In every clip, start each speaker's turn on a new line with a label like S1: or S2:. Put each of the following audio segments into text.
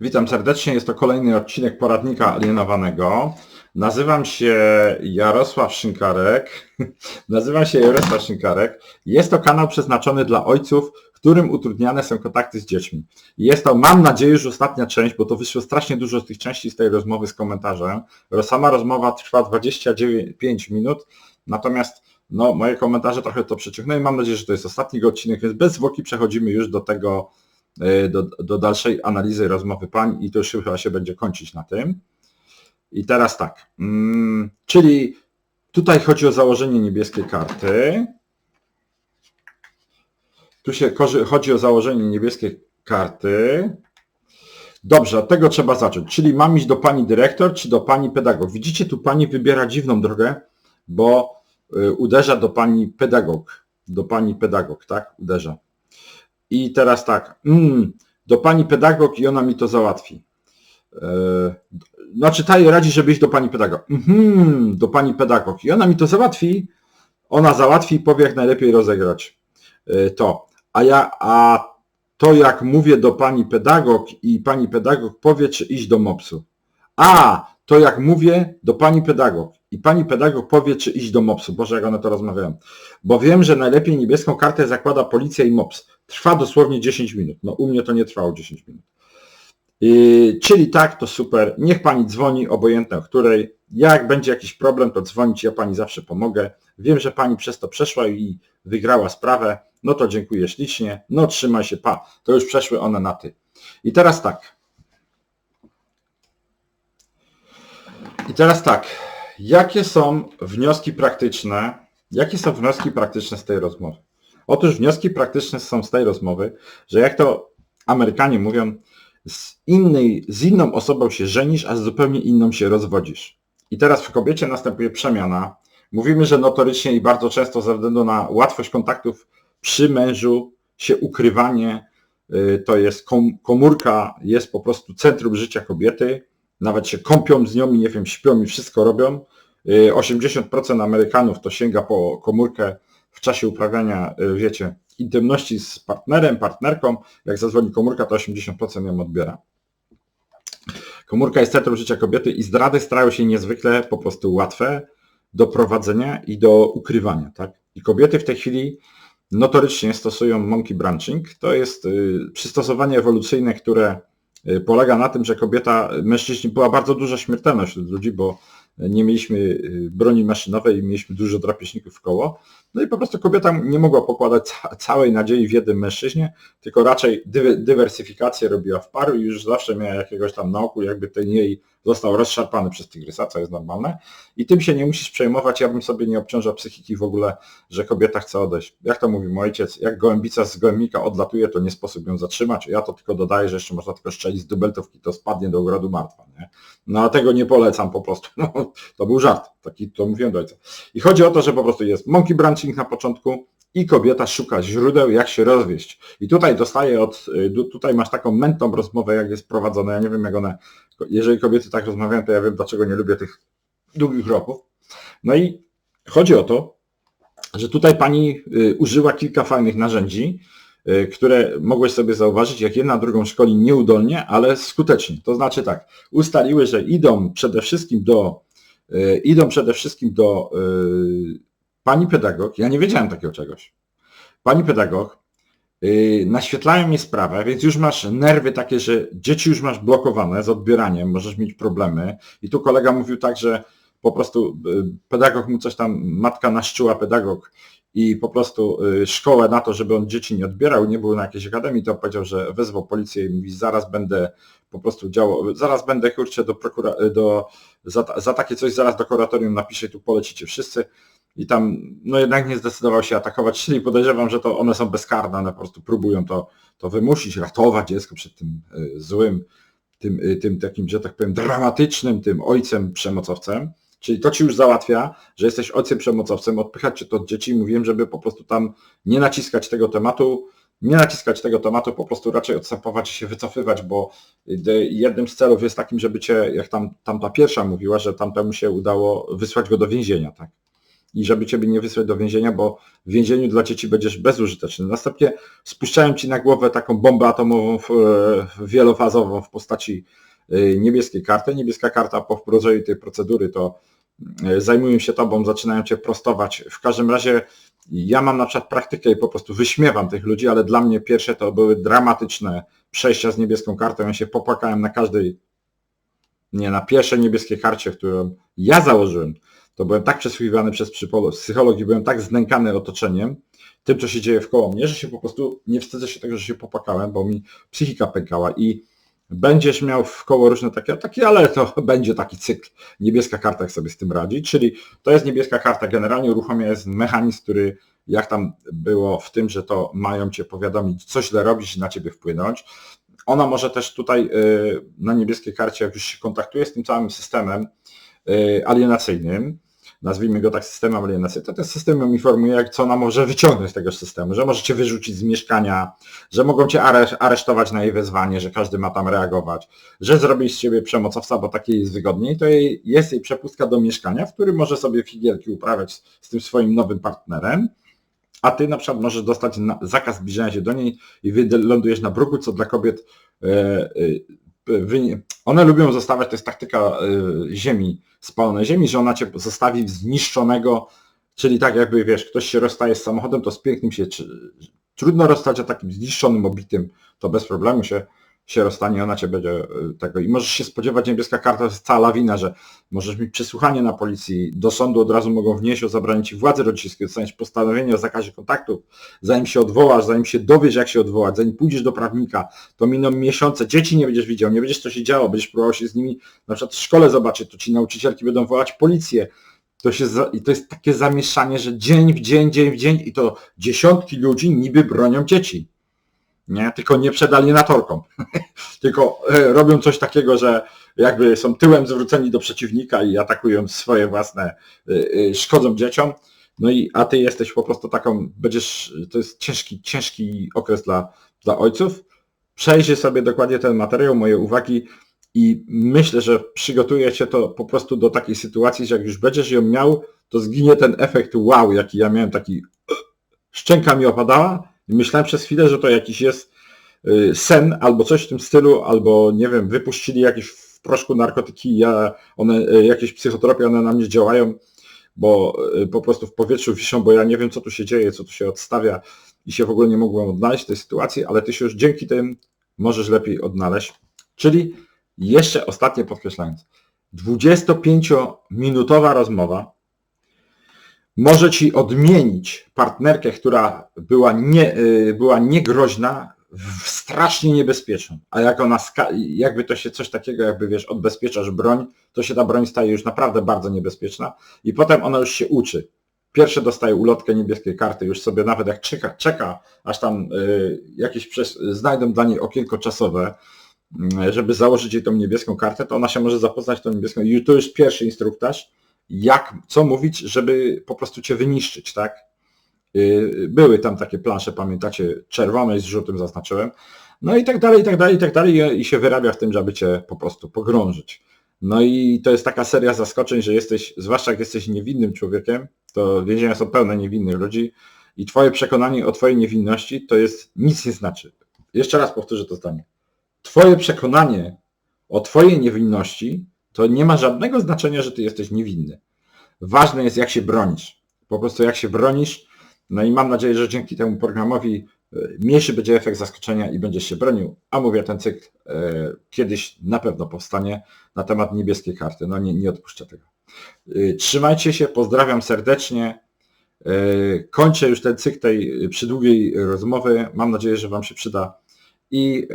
S1: Witam serdecznie. Jest to kolejny odcinek poradnika alienowanego. Nazywam się Jarosław Szynkarek. Nazywam się Jarosław Szynkarek. Jest to kanał przeznaczony dla ojców, którym utrudniane są kontakty z dziećmi. Jest to, mam nadzieję, już ostatnia część, bo to wyszło strasznie dużo z tych części z tej rozmowy z komentarzem. Sama rozmowa trwa 25 minut, natomiast no, moje komentarze trochę to przeciągnęły. Mam nadzieję, że to jest ostatni odcinek, więc bez zwłoki przechodzimy już do tego, do, do dalszej analizy rozmowy pań i to już chyba się będzie kończyć na tym. I teraz tak, mm, czyli tutaj chodzi o założenie niebieskiej karty. Tu się chodzi o założenie niebieskiej karty. Dobrze, od tego trzeba zacząć. Czyli mam iść do pani dyrektor, czy do pani pedagog. Widzicie, tu pani wybiera dziwną drogę, bo y, uderza do pani pedagog. Do pani pedagog, tak? Uderza. I teraz tak, mm, do pani pedagog i ona mi to załatwi. Yy, znaczy ta jej radzi, żeby iść do pani pedagog. Mhm, do pani pedagog. I ona mi to załatwi. Ona załatwi i powie, jak najlepiej rozegrać yy, to. A ja, a to jak mówię do pani pedagog i pani pedagog powie, czy iść do MOPS-u. A, to jak mówię do pani pedagog i pani pedagog powie, czy iść do MOPS-u. Boże, jak one to rozmawiają. Bo wiem, że najlepiej niebieską kartę zakłada policja i MOPS. Trwa dosłownie 10 minut. No u mnie to nie trwało 10 minut. Yy, czyli tak, to super. Niech pani dzwoni, obojętnie o której. Jak będzie jakiś problem, to dzwonić, ja pani zawsze pomogę. Wiem, że pani przez to przeszła i wygrała sprawę. No to dziękuję ślicznie. No trzymaj się, pa. To już przeszły one na ty. I teraz tak. I teraz tak. Jakie są wnioski praktyczne? Jakie są wnioski praktyczne z tej rozmowy? Otóż wnioski praktyczne są z tej rozmowy, że jak to Amerykanie mówią, z, innej, z inną osobą się żenisz, a z zupełnie inną się rozwodzisz. I teraz w kobiecie następuje przemiana. Mówimy, że notorycznie i bardzo często ze względu na łatwość kontaktów przy mężu się ukrywanie, y, to jest komórka, jest po prostu centrum życia kobiety, nawet się kąpią z nią i nie wiem, śpią i wszystko robią. 80% y, Amerykanów to sięga po komórkę w czasie uprawiania, y, wiecie, intymności z partnerem, partnerką, jak zadzwoni komórka, to 80% ją odbiera. Komórka jest centrum życia kobiety i zdrady starają się niezwykle po prostu łatwe do prowadzenia i do ukrywania. Tak? I kobiety w tej chwili notorycznie stosują monkey branching. To jest y, przystosowanie ewolucyjne, które polega na tym, że kobieta, mężczyźni, była bardzo duża śmiertelność wśród ludzi, bo nie mieliśmy y, broni maszynowej i mieliśmy dużo drapieżników w koło. No i po prostu kobieta nie mogła pokładać całej nadziei w jednym mężczyźnie, tylko raczej dy dywersyfikację robiła w paru i już zawsze miała jakiegoś tam na oku, jakby ten jej został rozszarpany przez tygrysa, co jest normalne. I tym się nie musisz przejmować, ja bym sobie nie obciążał psychiki w ogóle, że kobieta chce odejść. Jak to mówi mój ojciec, jak gołębica z gołębnika odlatuje, to nie sposób ją zatrzymać. Ja to tylko dodaję, że jeszcze można tylko strzelić z dubeltówki, to spadnie do ogrodu martwa. Nie? No a tego nie polecam po prostu. No, to był żart, taki to mówiłem do ojca. I chodzi o to, że po prostu jest monkey branching na początku, i kobieta szuka źródeł, jak się rozwieść. I tutaj dostaje od, y, tutaj masz taką mentą rozmowę, jak jest prowadzone. Ja nie wiem, jak one, jeżeli kobiety tak rozmawiają, to ja wiem, dlaczego nie lubię tych długich roków. No i chodzi o to, że tutaj pani y, użyła kilka fajnych narzędzi, y, które mogłeś sobie zauważyć, jak jedna drugą szkoli nieudolnie, ale skutecznie. To znaczy tak, ustaliły, że idą przede wszystkim do, idą przede wszystkim do pani pedagog, ja nie wiedziałem takiego czegoś. Pani pedagog, yy, naświetlają mi sprawę, więc już masz nerwy takie, że dzieci już masz blokowane z odbieraniem, możesz mieć problemy. I tu kolega mówił tak, że po prostu yy, pedagog mu coś tam, matka naszczyła pedagog i po prostu yy, szkołę na to, żeby on dzieci nie odbierał, nie był na jakiejś akademii, to powiedział, że wezwał policję i mówi, zaraz będę po prostu działał, zaraz będę kurczę do prokura, do, za, za takie coś zaraz do kuratorium napiszę tu polecicie wszyscy i tam no jednak nie zdecydował się atakować, czyli podejrzewam, że to one są bezkarne, one po prostu próbują to, to wymusić, ratować dziecko przed tym y, złym, tym, y, tym takim, że tak powiem, dramatycznym tym ojcem przemocowcem. Czyli to ci już załatwia, że jesteś ojcem przemocowcem, odpychać cię to od dzieci mówiłem, żeby po prostu tam nie naciskać tego tematu, nie naciskać tego tematu, po prostu raczej odstępować i się wycofywać, bo jednym z celów jest takim, żeby cię, jak tam, tam ta pierwsza mówiła, że tamtemu się udało wysłać go do więzienia, tak? I żeby ciebie nie wysłać do więzienia, bo w więzieniu dla dzieci będziesz bezużyteczny. Następnie spuszczają ci na głowę taką bombę atomową w, e, wielofazową w postaci e, niebieskiej karty. Niebieska karta po wprowadzeniu tej procedury to e, zajmują się tobą, zaczynają cię prostować. W każdym razie ja mam na przykład praktykę i po prostu wyśmiewam tych ludzi, ale dla mnie pierwsze to były dramatyczne przejścia z niebieską kartą. Ja się popłakałem na każdej, nie, na pierwszej niebieskiej karcie, którą ja założyłem. To byłem tak przesłuchiwany przez psychologii, byłem tak znękany otoczeniem, tym, co się dzieje w koło mnie, że się po prostu nie wstydzę się tego, że się popłakałem, bo mi psychika pękała i będziesz miał w koło różne takie ataki, ale to będzie taki cykl. Niebieska karta, jak sobie z tym radzi, czyli to jest niebieska karta, generalnie uruchamia jest mechanizm, który jak tam było w tym, że to mają cię powiadomić, co źle robisz i na ciebie wpłynąć. Ona może też tutaj y, na niebieskiej karcie, jak już się kontaktuje z tym całym systemem y, alienacyjnym, nazwijmy go tak systemem alienacji, to ten system informuje, jak co ona może wyciągnąć z tego systemu, że możecie wyrzucić z mieszkania, że mogą cię aresztować na jej wezwanie, że każdy ma tam reagować, że zrobić z ciebie przemocowca, bo takiej jest wygodniej, to jej, jest jej przepustka do mieszkania, w którym może sobie figierki uprawiać z, z tym swoim nowym partnerem, a ty na przykład możesz dostać zakaz zbliżania się do niej i lądujesz na bruku, co dla kobiet e, e, one lubią zostawiać, to jest taktyka y, ziemi, spalonej ziemi, że ona cię zostawi zniszczonego, czyli tak jakby wiesz, ktoś się rozstaje z samochodem, to z pięknym się trudno rozstać, a takim zniszczonym, obitym, to bez problemu się się rozstanie, ona cię będzie y, tego. I możesz się spodziewać, niebieska karta jest cała lawina, że możesz mieć przesłuchanie na policji, do sądu od razu mogą wnieść o zabranie ci władzy rodzicielskiej, dostaniesz postanowienie o zakazie kontaktów, zanim się odwołasz, zanim się dowiesz jak się odwołać, zanim pójdziesz do prawnika, to miną miesiące, dzieci nie będziesz widział, nie będziesz co się działo, będziesz próbował się z nimi na przykład w szkole zobaczyć, to ci nauczycielki będą wołać policję, to, się za, i to jest takie zamieszanie, że dzień w dzień, dzień w dzień i to dziesiątki ludzi niby bronią dzieci nie? tylko nie przed alienatorką, tylko e, robią coś takiego, że jakby są tyłem zwróceni do przeciwnika i atakują swoje własne, e, e, szkodzą dzieciom, no i a ty jesteś po prostu taką, będziesz, to jest ciężki, ciężki okres dla, dla ojców. Przejrzyj sobie dokładnie ten materiał, moje uwagi i myślę, że przygotuje cię to po prostu do takiej sytuacji, że jak już będziesz ją miał, to zginie ten efekt wow, jaki ja miałem, taki szczęka mi opadała, myślałem przez chwilę, że to jakiś jest y, sen albo coś w tym stylu, albo nie wiem, wypuścili jakieś w proszku narkotyki, ja, one, y, jakieś psychotropie, one na mnie działają, bo y, po prostu w powietrzu wiszą, bo ja nie wiem, co tu się dzieje, co tu się odstawia i się w ogóle nie mogłem odnaleźć w tej sytuacji, ale ty się już dzięki tym możesz lepiej odnaleźć. Czyli jeszcze ostatnie podkreślając, 25-minutowa rozmowa może ci odmienić partnerkę, która była, nie, y, była niegroźna, w strasznie niebezpieczną. A jak ona, jakby to się coś takiego, jakby wiesz, odbezpieczasz broń, to się ta broń staje już naprawdę bardzo niebezpieczna i potem ona już się uczy. Pierwsze dostaje ulotkę niebieskiej karty, już sobie nawet jak czeka, czeka aż tam y, jakieś przez, znajdą dla niej okienko czasowe, y, żeby założyć jej tą niebieską kartę, to ona się może zapoznać tą niebieską i to już pierwszy instruktaż, jak, co mówić, żeby po prostu cię wyniszczyć, tak? Y, były tam takie plansze, pamiętacie, czerwone z żółtym zaznaczyłem. No i tak dalej, i tak dalej, i tak dalej i się wyrabia w tym, żeby cię po prostu pogrążyć. No i to jest taka seria zaskoczeń, że jesteś, zwłaszcza jak jesteś niewinnym człowiekiem, to więzienia są pełne niewinnych ludzi i twoje przekonanie o twojej niewinności to jest nic nie znaczy. Jeszcze raz powtórzę to zdanie. Twoje przekonanie o twojej niewinności to nie ma żadnego znaczenia, że ty jesteś niewinny. Ważne jest, jak się bronisz. Po prostu jak się bronisz. No i mam nadzieję, że dzięki temu programowi e, mniejszy będzie efekt zaskoczenia i będziesz się bronił. A mówię, ten cykl e, kiedyś na pewno powstanie na temat niebieskiej karty. No nie, nie odpuszczę tego. E, trzymajcie się, pozdrawiam serdecznie. Kończę już ten cykl tej przydługiej rozmowy. Mam nadzieję, że Wam się przyda. I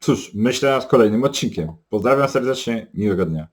S1: Cóż, myślę nad kolejnym odcinkiem. Pozdrawiam serdecznie, miłego dnia.